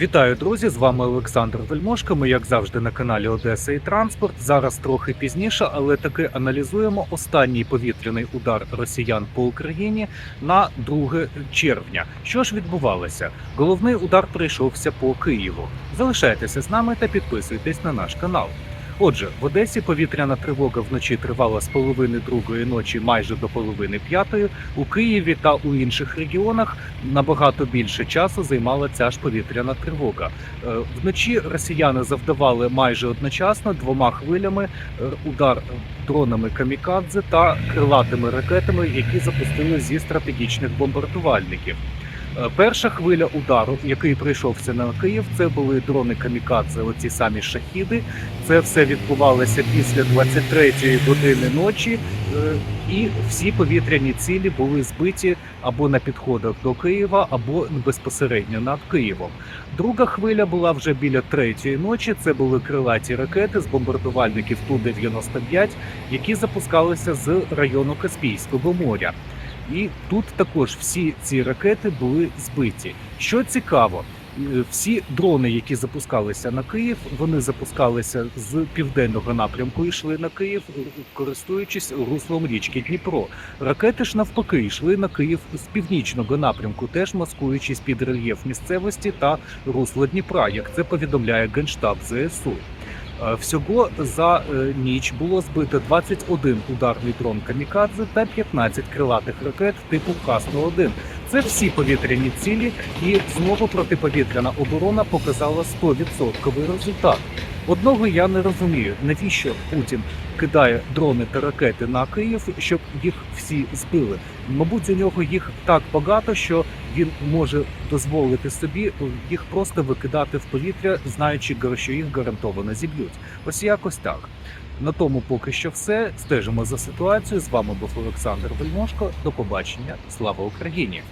Вітаю, друзі! З вами Олександр Вельмошко. Ми, як завжди, на каналі Одеса і Транспорт. Зараз трохи пізніше, але таки аналізуємо останній повітряний удар росіян по Україні на 2 червня. Що ж відбувалося? Головний удар прийшовся по Києву. Залишайтеся з нами та підписуйтесь на наш канал. Отже, в Одесі повітряна тривога вночі тривала з половини другої ночі майже до половини п'ятої. У Києві та у інших регіонах набагато більше часу займала ця ж повітряна тривога. Е, Вночі росіяни завдавали майже одночасно двома хвилями е, удар дронами камікадзе та крилатими ракетами, які запустили зі стратегічних бомбардувальників. Е, Перша хвиля удару, який прийшовся на Київ, це були дрони камікадзе, оці самі шахіди. Це все відбувалося після 23-ї години ночі, е, і всі повітряні цілі були збиті або на підходах до Києва, або безпосередньо над Києвом. Друга хвиля була вже біля третьої ночі. Це були крилаті ракети з бомбардувальників Ту-95, які запускалися з району Каспійського моря. І тут також всі ці ракети були збиті. Що цікаво, е, всі дрони, які запускалися на Київ, вони запускалися з південного напрямку йшли на Київ, е, користуючись руслом річки Дніпро. Ракети ж навпаки йшли на Київ з північного напрямку, теж маскуючись під рельєф місцевості та русло Дніпра, як це повідомляє генштаб ЗСУ. Е, Всього за е, ніч було збито 21 ударний дрон камікадзе та 15 крилатих ракет типу Х-101. Це всі повітряні цілі, і знову протиповітряна оборона показала 100% результат. Одного я не розумію, навіщо Путін кидає дрони та ракети на Київ, щоб їх всі збили. Мабуть, у нього їх так багато, що він може дозволити собі їх просто викидати в повітря, знаючи, що їх гарантовано зіб'ють. Ось якось так. На тому поки що все. Стежимо за ситуацією. З вами був Олександр Вельмошко. До побачення. Слава Україні!